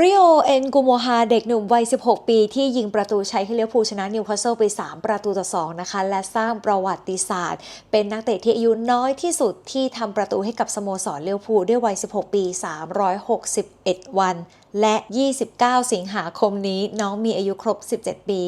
ริโอเอ็นกูโมฮาเด็กหนุ่มวัย 16 ปี ที่ยิงประตูชัยให้เลี้ยวภูชนะนิวคาสเซิลไป 3 ประตูต่อ 2 นะคะ และสร้างประวัติศาสตร์ เป็นนักเตะที่อายุน้อยที่สุดที่ทำประตูให้กับสโมสรเลี้ยวภูด้วยวัย 16 ปี 361 วัน และ 29 สิงหาคมนี้น้องมีอายุครบ 17 ปี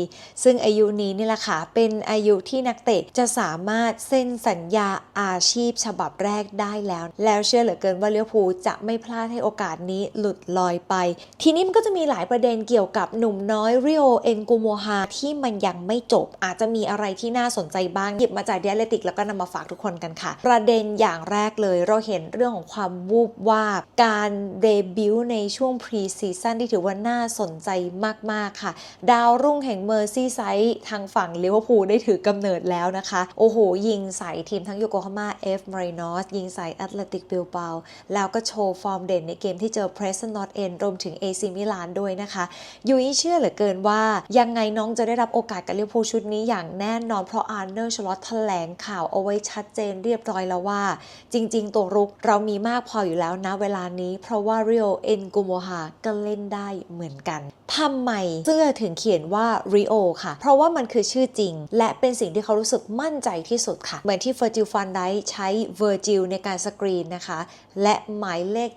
ซึ่งอายุนี้นี่แหละค่ะเป็นอายุที่นักเตะจะสามารถเซ็นสัญญาอาชีพฉบับแรกได้แล้ว แล้วเชื่อเหลือเกินว่าเลี้ยวภูจะไม่พลาดให้โอกาสนี้หลุดลอยไปทีนี้มันก็จะมีหลายประเด็นเกี่ยวกับหนุ่มน้อยเริโอเอ็นกูโมฮาที่มันยังไม่จบ อาจจะมีอะไรที่น่าสนใจบ้าง หยิบมาจากเดียเลติกแล้วก็นำมาฝากทุกคนกันค่ะ ประเด็นอย่างแรกเลยเราเห็นเรื่องของความวูบวาบ การเดบิวต์ในช่วงพรีซีซั่นที่ถือว่าน่าสนใจมาก ๆ ค่ะ ดาวรุ่งแห่งเมอร์ซี่ไซด์ทางฝั่งลิเวอร์พูลได้ถือกำเนิดแล้วนะคะ โอ้โห ยิงใส่ทีมทั้งโยโกฮาม่าเอฟมารินอสยิงใส่แอตเลติกบิลเบาแล้วก็โชว์ฟอร์มเด่นในเกมที่เจอเพรสตันนอตเอนรวมถึง AC มิลานด้วยนะคะ ยุ้ยเชื่อเหลือเกินว่า ยังไงน้องจะได้รับโอกาสกับลิเวอร์พูลชุดนี้อย่างแน่นอนเพราะอาร์เนอร์ชลอตแถลงข่าวเอาไว้ชัดเจนเรียบร้อยแล้วว่า จริง ๆ ตัวรุกเรามีมากพออยู่แล้วนะเวลานี้ เพราะว่าเรียวเอ็นกูโมฮาก็เล่นได้เหมือนกันทำไมเสื้อถึงเขียนว่าริโอค่ะ เพราะว่ามันคือชื่อจริง และเป็นสิ่งที่เขารู้สึกมั่นใจที่สุดค่ะ เหมือนที่เฟอร์จิลฟันได้ใช้เวอร์จิลในการสกรีนนะคะ และหมายเลข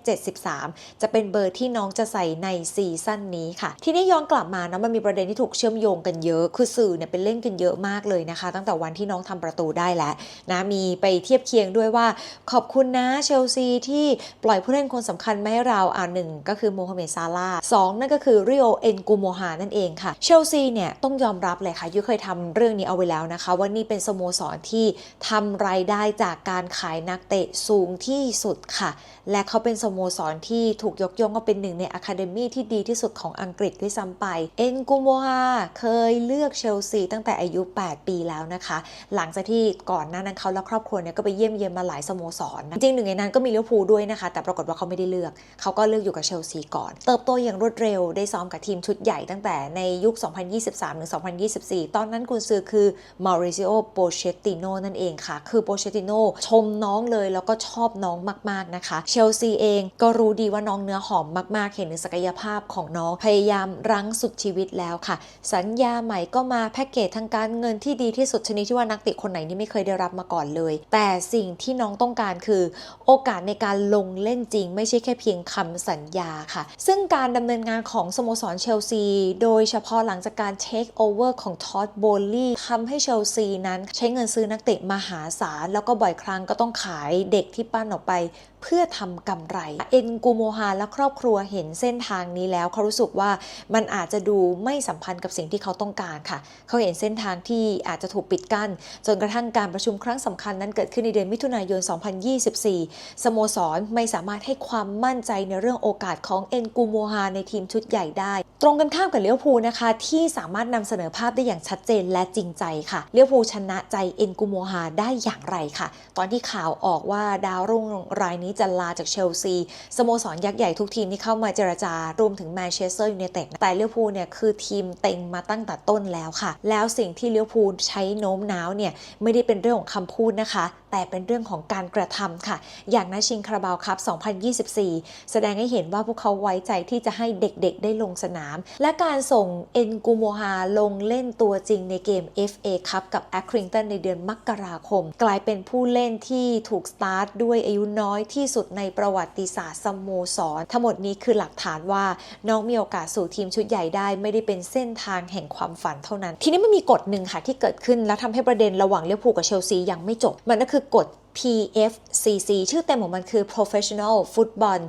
73 จะเป็นเบอร์ที่น้องจะใส่ในซีซั่นนี้ค่ะ ทีนี้ย้อนกลับมานะมันมีประเด็นที่ถูกเชื่อมโยงกันเยอะ คือสื่อเนี่ยเป็นเล่นกันเยอะมากเลยนะคะ ตั้งแต่วันที่น้องทำประตูได้แล้วนะมีไปเทียบเคียงด้วยว่า ขอบคุณนะเชลซีที่ปล่อยผู้เล่นคนสำคัญมาให้เราอ่าหนึ่งก็คือโมฮัมเหม็ดซาลาสองนั่นก็คือริโอเอ็นกูโมฮานั่นเองค่ะเชลซีเนี่ยต้องยอมรับเลยค่ะยุ้ยเคยทำเรื่องนี้เอาไว้แล้วนะคะ ว่านี่เป็นสโมสรที่ทำรายได้จากการขายนักเตะสูงที่สุดค่ะ และเขาเป็นสโมสรที่ถูกยกย่องว่าเป็นหนึ่งในอะคาเดมี่ที่ดีที่สุดของอังกฤษด้วยซ้ำไป เอ็นกูโมฮาเคยเลือกเชลซีตั้งแต่อายุ 8 ปีแล้วนะคะ หลังจากที่ก่อนหน้านั้นเขาและครอบครัวเนี่ยก็ไปเยี่ยมเยียนมาหลายสโมสรนะจริงหนึ่งในนั้นก็มีเลิเวภูด้วยนะคะ แต่ปรากฏว่าเขาไม่ได้เลือก เขาก็เลือกอยู่กับเชลซีก่อน เติบโตอย่างรวดเร็วได้ซ้อมกับทีมชุดใหญ่ตั้งแต่ในยุค 2023ถึง2024 ตอนนั้นกุนซือคือมาริซิโอโปเชติโนนั่นเองค่ะ คือโปเชติโนชมน้องเลยแล้วก็ชอบน้องมากๆนะคะ เชลซีเองก็รู้ดีว่าน้องเนื้อหอมมากๆ เห็นถึงศักยภาพของน้องพยายามรั้งสุดชีวิตแล้วค่ะ สัญญาใหม่ก็มาแพ็กเกจทางการเงินที่ดีที่สุดชนิดที่ว่านักเตะคนไหนนี่ไม่เคยได้รับมาก่อนเลย แต่สิ่งที่น้องต้องการคือ โอกาสในการลงเล่นจริง ไม่ใช่แค่เพียงคำสัญญาค่ะ ซึ่งการดำเนินงานของสโมสรเชลซี โดยเฉพาะหลังจากการเทคโอเวอร์ของท็อดโบลลี่ทำให้เชลซีนั้นใช้เงินซื้อนักเตะมหาศาลแล้วก็บ่อยครั้งก็ต้องขายเด็กที่ปั้นออกไปเพื่อทำกำไร เอ็นกูโมฮาและครอบครัวเห็นเส้นทางนี้แล้วเขารู้สึกว่ามันอาจจะดูไม่สัมพันธ์กับสิ่งที่เขาต้องการค่ะ เขาเห็นเส้นทางที่อาจจะถูกปิดกั้น จนกระทั่งการประชุมครั้งสำคัญนั้นเกิดขึ้นในเดือนมิถุนายน 2024 สโมสรไม่สามารถให้ความมั่นใจในเรื่องโอกาสของเอ็นกูโมฮาในทีมชุดใหญ่ได้ ตรงกันข้ามกับเลี้ยวภูนะคะที่สามารถนำเสนอภาพได้อย่างชัดเจนและจริงใจค่ะเลี้ยวภูชนะใจเอ็นกูโมฮาได้อย่างไรค่ะ ตอนที่ข่าวออกว่าดาวรุ่งรายนี้นี้จะลาจากเชลซีสโมสรยักษ์ใหญ่ทุกทีมที่เข้ามาเจรจารวมถึงแมนเชสเตอร์ยูไนเต็ดแต่เลี้ยวพูเนี่ยคือทีมเต็งมาตั้งแต่ต้นแล้วค่ะ แล้วสิ่งที่เลี้ยวพูใช้โน้มน้าวเนี่ยไม่ได้เป็นเรื่องของคำพูดนะคะแต่เป็นเรื่องของการกระทำค่ะ อย่างนัชิงคาราบาวคัพ2024 แสดงให้เห็นว่าพวกเขาไว้ใจที่จะให้เด็กๆ ได้ลงสนาม และการส่งเอ็นกูโมฮาลงเล่นตัวจริงในเกม FA คัพกับแอคริงตันในเดือนมกราคม กลายเป็นผู้เล่นที่ถูกสตาร์ทด้วยอายุน้อยที่สุดในประวัติศาสตร์สโมสร ทั้งหมดนี้คือหลักฐานว่าน้องมีโอกาสสู่ทีมชุดใหญ่ได้ ไม่ได้เป็นเส้นทางแห่งความฝันเท่านั้น ทีนี้มันมีกฎหนึ่งค่ะที่เกิดขึ้นแล้วทำให้ประเด็นระหว่างเลี้ยวภูลกับเชลซียังไม่จบมันก็คือกฎ PFCC ชื่อเต็มของมันคือ Professional Football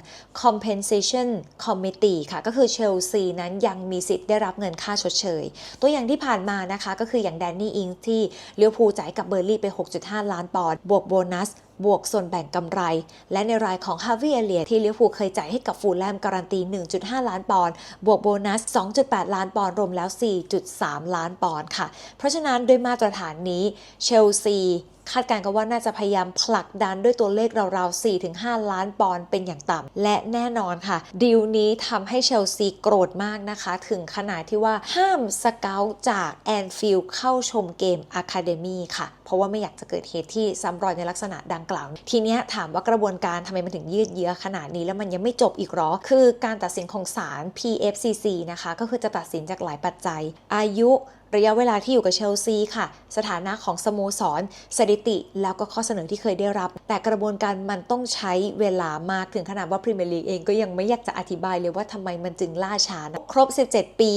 Compensation Committee ค่ะ ก็คือเชลซีนั้นยังมีสิทธิ์ได้รับเงินค่าชดเชย ตัวอย่างที่ผ่านมานะคะ ก็คืออย่างแดนนี่อิงที่เลี้ยวภูจ่ายกับเบอร์ลี่ไป 6.5 ล้านปอนด์บวกโบนัสบวกส่วนแบ่งกำไร และในรายของฮาวิเอเลียที่เลี้ยวภูเคยจ่ายให้กับฟูลแลมการันตี 1.5 ล้านปอนด์บวกโบนัส 2.8 ล้านปอนด์รวมแล้ว 4.3 ล้านปอนด์ค่ะ เพราะฉะนั้นด้วยมาตรฐานนี้เชลซีคาดการณ์กันว่าน่าจะพยายามผลักดันด้วยตัวเลขราวๆ 4-5 ล้านปอนด์เป็นอย่างต่ำและแน่นอนค่ะ ดีลนี้ทำให้เชลซีโกรธมากนะคะ ถึงขนาดที่ว่าห้ามสเกลจากแอนฟิลด์เข้าชมเกมอะคาเดมีค่ะ เพราะว่าไม่อยากจะเกิดเหตุที่ซ้ำรอยในลักษณะดังกล่าว ทีนี้ถามว่ากระบวนการทำไมมันถึงยืดเยื้อขนาดนี้แล้วมันยังไม่จบอีกหรอ คือการตัดสินของศาล PFCC นะคะ ก็คือจะตัดสินจากหลายปัจจัย อายุ ระยะเวลาที่อยู่กับเชลซีค่ะ สถานะของสโมสรสถิติ แล้วก็ข้อเสนอที่เคยได้รับ แต่กระบวนการมันต้องใช้เวลามากถึงขนาดว่าพรีเมียร์ลีกเองก็ยังไม่อยากจะอธิบายเลยว่าทำไมมันจึงล่าช้านะครบ 17 ปี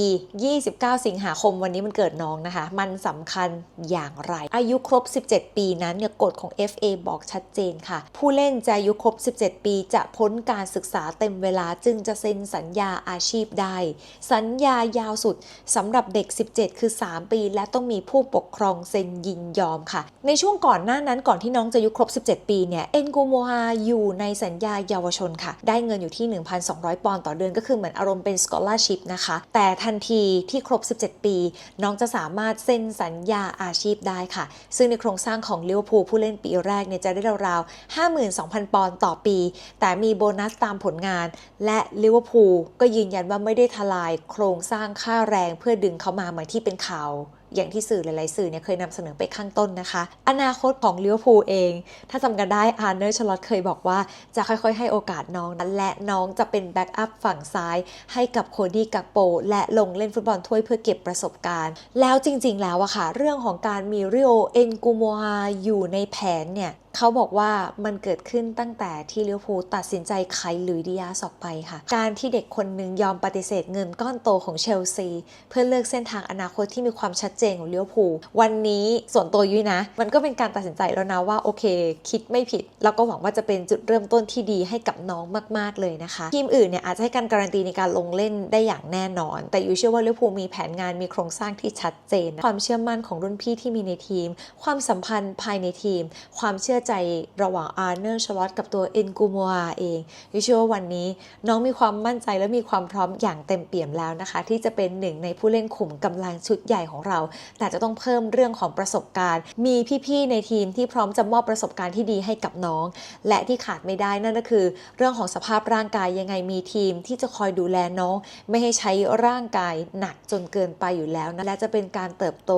29 สิงหาคมวันนี้มันเกิดน้องนะคะ มันสำคัญอย่างไร อายุครบ 17 ปีนั้นเนี่ยกฎของ FA บอกชัดเจนค่ะ ผู้เล่นจะอายุครบ 17 ปีจะพ้นการศึกษาเต็มเวลาจึงจะเซ็นสัญญาอาชีพได้ สัญญายาวสุดสำหรับเด็ก 17 คือ3 ปี และต้องมีผู้ปกครองเซ็นยินยอมค่ะ ในช่วงก่อนหน้านั้นก่อนที่น้องจะอายุครบ 17 ปีเนี่ยเอ็นกูโมฮาอยู่ในสัญญาเยาวชนค่ะ ได้เงินอยู่ที่ 1,200 ปอนด์ต่อเดือนก็คือเหมือนอารมณ์เป็น scholarship นะคะ แต่ทันทีที่ครบ 17 ปี น้องจะสามารถเซ็นสัญญาอาชีพได้ค่ะ ซึ่งในโครงสร้างของเลิเวอร์พูผู้เล่นปีแรกเนี่ยจะได้ราวๆ52,000 ปอนด์ต่อปี แต่มีโบนัสตามผลงาน และลิเวอร์พูลก็ยืนยันว่าไม่ได้ทลายโครงสร้างค่าแรงเพื่อดึงเขามาเหมือนที่เป็นข่าวอย่างที่สื่อหลาย ๆ สื่อเนี่ยเคยนำเสนอไปข้างต้นนะคะ อนาคตของเลี้ยวอร์พูลเอง ถ้าจำกันได้อาร์เนอร์ชลอตเคยบอกว่าจะค่อย ๆ ให้โอกาสน้องนั้นและน้องจะเป็นแบ็กอัพฝั่งซ้าย ให้กับโคดี้กักโป และลงเล่นฟุตบอลถ้วยเพื่อเก็บประสบการณ์ แล้วจริง ๆ แล้วอะค่ะ เรื่องของการมีริโอเอ็นกูโมฮาอยู่ในแผนเนี่ย เขาบอกว่ามันเกิดขึ้นตั้งแต่ที่เลิเวอร์พูตัดสินใจขายหลุยดิอาสออกไปค่ะ การที่เด็กคนหนึ่งยอมปฏิเสธเงินก้อนโตของเชลซี เพื่อเลือกเส้นทางอนาคตที่มีความชัดเจนของเลิเวอร์พูวันนี้ส่วนตัวยุ้ยนะ มันก็เป็นการตัดสินใจแล้วนะว่าโอเค คิดไม่ผิด แล้วก็หวังว่าจะเป็นจุดเริ่มต้นที่ดีให้กับน้องมาก ๆเลยนะคะทีมอื่นเนี่ยอาจจะให้การการันตีในการลงเล่นได้อย่างแน่นอน แต่ยุ้ยเชื่อว่าเลิเวอร์พูมีแผนงานมีโครงสร้างที่ชัดเจน ความเชื่อมั่นของรุ่นพี่ที่มีในทีม ความสัมพันธ์ภายในทีม ความเชื่อใจระหว่างอาร์เนอร์ชลอตกับตัวเอ็นกูมัวเองยุ้ยเชื่อว่าวันนี้น้องมีความมั่นใจและมีความพร้อมอย่างเต็มเปี่ยมแล้วนะคะ ที่จะเป็นหนึ่งในผู้เล่นขุมกำลังชุดใหญ่ของเรา แต่จะต้องเพิ่มเรื่องของประสบการณ์ มีพี่ๆในทีมที่พร้อมจะมอบประสบการณ์ที่ดีให้กับน้อง และที่ขาดไม่ได้นั่นก็คือ เรื่องของสภาพร่างกายยังไงมีทีมที่จะคอยดูแลน้อง ไม่ให้ใช้ร่างกายหนักจนเกินไปอยู่แล้วนะและจะเป็นการเติบโต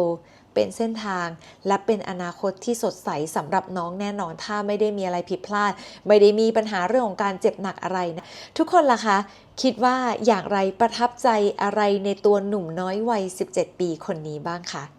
เป็นเส้นทาง และเป็นอนาคตที่สดใสสำหรับน้องแน่นอนถ้าไม่ได้มีอะไรผิดพลาด ไม่ได้มีปัญหาเรื่องของการเจ็บหนักอะไรนะทุกคนล่ะคะ คิดว่าอย่างไรประทับใจอะไรในตัวหนุ่มน้อยวัย 17 ปีคนนี้บ้างคะ